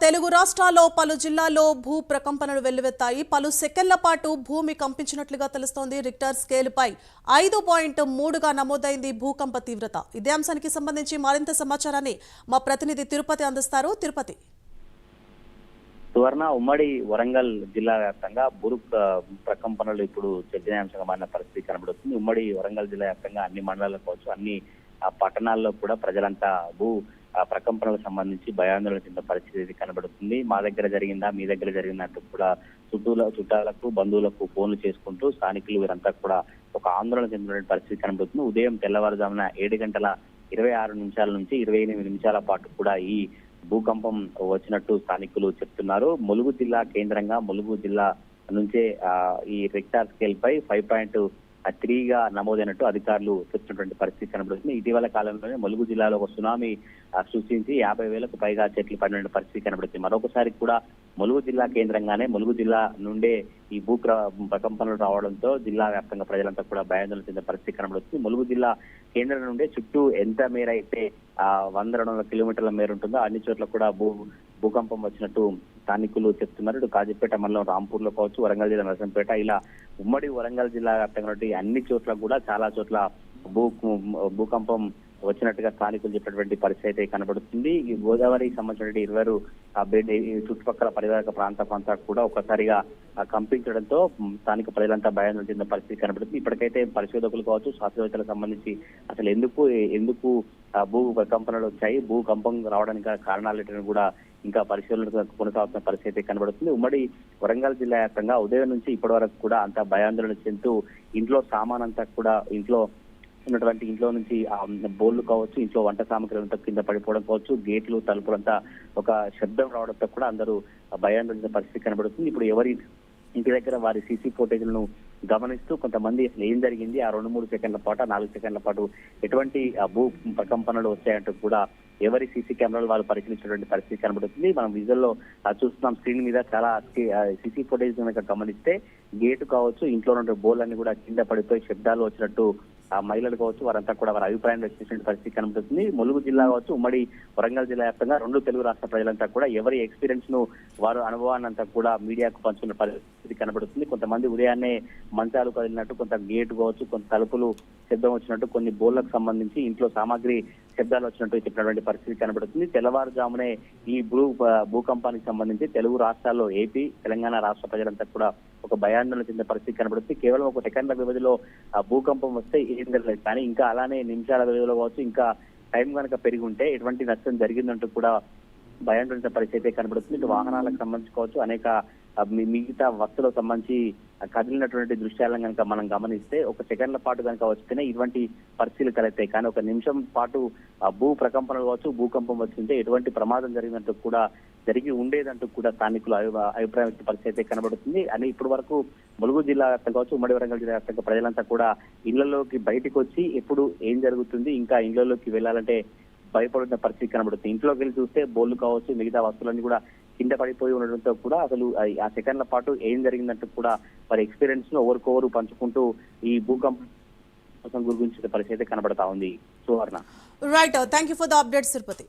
తెలుగు రాష్ట్రాల్లో పలు జిల్లాల్లో భూ ప్రకంపనలు వెల్లువెత్తాయి. పలు సెకండ్ల పాటు భూమి కంపించినట్లుగా తెలుస్తోంది రిక్టర్ స్కేల్పై ఐదు పాయింట్ మూడుగా నమోదైంది భూకంప తీవ్రత. ఇదే అంశానికి సంబంధించి మరింత సమాచారాన్ని మా ప్రతినిధి తిరుపతి అందిస్తారు. తిరుపతి. సువర్ణ ఉమ్మడి వరంగల్ జిల్లా వ్యాప్తంగా భూ ప్రకంపనలు ఇప్పుడు చర్చనీయాంశంగా మారిన పరిస్థితి కనబడుతుంది. ఉమ్మడి వరంగల్ జిల్లా వ్యాప్తంగా అన్ని మండలాల్లో కావచ్చు అన్ని ఆ, పట్టణాల్లో కూడా ప్రజలంతా భూ ప్రకంపనలకు సంబంధించి భయాందోళన చెందిన పరిస్థితి కనబడుతుంది. మా దగ్గర జరిగిందా? మీ దగ్గర జరిగినట్టు కూడా చుట్టూల చుట్టాలకు బంధువులకు ఫోన్లు చేసుకుంటూ స్థానికులు వీరంతా కూడా ఒక ఆందోళన చెందిన పరిస్థితి కనబడుతుంది. ఉదయం తెల్లవారుజామున ఏడు గంటల ఇరవై ఆరు నిమిషాల నుంచి ఇరవై ఎనిమిది నిమిషాల పాటు కూడా ఈ భూకంపం వచ్చినట్టు స్థానికులు చెప్తున్నారు. ములుగు జిల్లా కేంద్రంగా ములుగు జిల్లా నుంచే ఈ రెక్టార్ స్కేల్ పై ఫైవ్ పాయింట్ త్రీగా నమోదైనట్టు అధికారులు చెప్తున్నటువంటి పరిస్థితి కనబడుతుంది. ఇటీవల కాలంలోనే ములుగు జిల్లాలో ఒక సునామీ సృష్టించి యాభై వేలకు పైగా చెట్లు పడిన పరిస్థితి కనబడుతుంది. మరొకసారి కూడా ములుగు జిల్లా కేంద్రంగానే ములుగు జిల్లా నుండే ఈ భూ ప్రకంపనలు రావడంతో జిల్లా వ్యాప్తంగా ప్రజలంతా కూడా భయాందోళన చెందిన పరిస్థితి కనబడుతుంది. ములుగు జిల్లా కేంద్రం నుండే చుట్టూ ఎంత మేర అయితే ఆ వంద రెండు వందల కిలోమీటర్ల మేర ఉంటుందో అన్ని చోట్ల కూడా భూ భూకంపం వచ్చినట్టు స్థానికులు చెప్తున్నారు. ఇటు కాజీపేట మండలం రాంపూర్లో కావచ్చు వరంగల్ జిల్లా నరసంపేట ఇలా ఉమ్మడి వరంగల్ జిల్లా వ్యాప్తంగా అన్ని చోట్ల కూడా చాలా చోట్ల భూ భూకంపం వచ్చినట్టుగా స్థానికులు చెప్పినటువంటి పరిస్థితి అయితే కనబడుతుంది. ఈ గోదావరికి సంబంధించినటువంటి ఇరువురు ఈ చుట్టుపక్కల పరివారక ప్రాంతం అంతా కూడా ఒక్కసారిగా కంపించడంతో స్థానిక ప్రజలంతా భయం చెందిన పరిస్థితి కనబడుతుంది. ఇప్పటికైతే పరిశోధకులు కావచ్చు శాస్త్రవేత్తలకు సంబంధించి అసలు ఎందుకు ఎందుకు భూ కంపనలు వచ్చాయి? భూకంపం రావడానికి కారణాలు కూడా ఇంకా పరిశీలన కొనసాగుతున్న పరిస్థితి అయితే కనబడుతుంది. ఉమ్మడి వరంగల్ జిల్లా వ్యాప్తంగా ఉదయం నుంచి ఇప్పటి వరకు కూడా అంతా భయాందోళన చెందుతూ ఇంట్లో సామాన్ అంతా కూడా ఇంట్లో ఉన్నటువంటి ఇంట్లో నుంచి బోర్లు కావచ్చు ఇంట్లో వంట సామాగ్రి అంతా కింద పడిపోవడం కావచ్చు గేట్లు తలుపులంతా ఒక శబ్దం రావడంతో కూడా అందరూ భయాందోళన పరిస్థితి కనబడుతుంది. ఇప్పుడు ఎవరి ఇంటి దగ్గర వారి సీసీ ఫోటేజ్లను గమనిస్తూ కొంతమంది అసలు ఏం జరిగింది? ఆ రెండు మూడు సెకండ్ల పాటు నాలుగు సెకండ్ల పాటు ఎటువంటి భూ ప్రకంపనలు వచ్చాయంటూ కూడా ఎవరి సీసీ కెమెరాలు వాళ్ళు పరిశీలించినటువంటి పరిస్థితి కనబడుతుంది. మనం విజువల్లో చూస్తున్నాం స్క్రీన్ మీద చాలా సీసీ ఫుటేజ్ కనుక గమనిస్తే గేటు కావచ్చు ఇంట్లో ఉన్న బోర్లన్నీ కూడా కింద పడిపోయి శబ్దాలు వచ్చినట్టు ఆ మహిళలు కావచ్చు వారంతా కూడా వారి అభిప్రాయం వ్యక్తం పరిస్థితి కనబడుతుంది ములుగు జిల్లా కావచ్చు ఉమ్మడి వరంగల్ జిల్లా వ్యాప్తంగా రెండు తెలుగు రాష్ట్ర ప్రజలంతా కూడా ఎవరి ఎక్స్పీరియన్స్ను వారు అనుభవాన్ని అంతా కూడా మీడియాకు పంచుకున్న పరిస్థితి కనబడుతుంది. కొంతమంది ఉదయాన్నే మంచాలు కదిలినట్టు కొంత గేటు కావచ్చు కొంత తలుపులు శబ్దం వచ్చినట్టు కొన్ని బోర్లకు సంబంధించి ఇంట్లో సామాగ్రి శబ్దాలు వచ్చినట్టు చెప్పినటువంటి పరిస్థితి కనబడుతుంది. తెల్లవారుజామునే ఈ భూ భూకంపానికి సంబంధించి తెలుగు రాష్ట్రాల్లో ఏపీ తెలంగాణ రాష్ట్ర ప్రజలంతా కూడా ఒక భయాందోళన చెందిన పరిస్థితి కనబడుతుంది. కేవలం ఒక సెకండ్ల వ్యవధిలో భూకంపం వస్తే ఏం జరగలేదు. కానీ ఇంకా అలానే నిమిషాల వ్యవధిలో కావచ్చు ఇంకా టైం కనుక పెరిగి ఉంటే ఎటువంటి నష్టం జరిగిందంటూ కూడా భయాందోళన పరిస్థితి అయితే కనబడుతుంది. ఇటు వాహనాలకు సంబంధించి కావచ్చు అనేక మిగతా వస్తువులకు సంబంధించి కదిలినటువంటి దృశ్యాలను కనుక మనం గమనిస్తే ఒక సెకండ్ల పాటు కనుక వస్తేనే ఇటువంటి పరిస్థితులు కలుగుతాయి. కానీ ఒక నిమిషం పాటు భూ ప్రకంపనలు కావచ్చు భూకంపం వచ్చింటే ఎటువంటి ప్రమాదం జరిగినట్టు కూడా జరిగి ఉండేదంటూ కూడా స్థానికులు అభిప్రాయం వ్యక్తపరిచి పరిస్థితి అయితే కనబడుతుంది. అని ఇప్పటి వరకు ములుగు జిల్లా వ్యాప్తంగా కావచ్చు ఉమ్మడి వరంగల్ జిల్లా వ్యాప్తంగా ప్రజలంతా కూడా ఇళ్ళలోకి బయటికి వచ్చి ఎప్పుడు ఏం జరుగుతుంది ఇంకా ఇళ్ళలోకి వెళ్ళాలంటే భయపడుతున్న పరిస్థితి కనబడుతుంది. ఇంట్లోకి వెళ్ళి చూస్తే బోర్లు కావచ్చు మిగతా వస్తువులన్నీ కూడా కింద పడిపోయి ఉండడంతో కూడా అసలు ఆ- సెకండ్ల పాటు ఏం జరిగిందంటూ కూడా వారి ఎక్స్పీరియన్స్ను ఒకరికొకరు పంచుకుంటూ ఈ భూకంపం గురించి పరిస్థితి అయితే కనబడతా ఉంది. Suvarna. Right thank you for the update Tirupati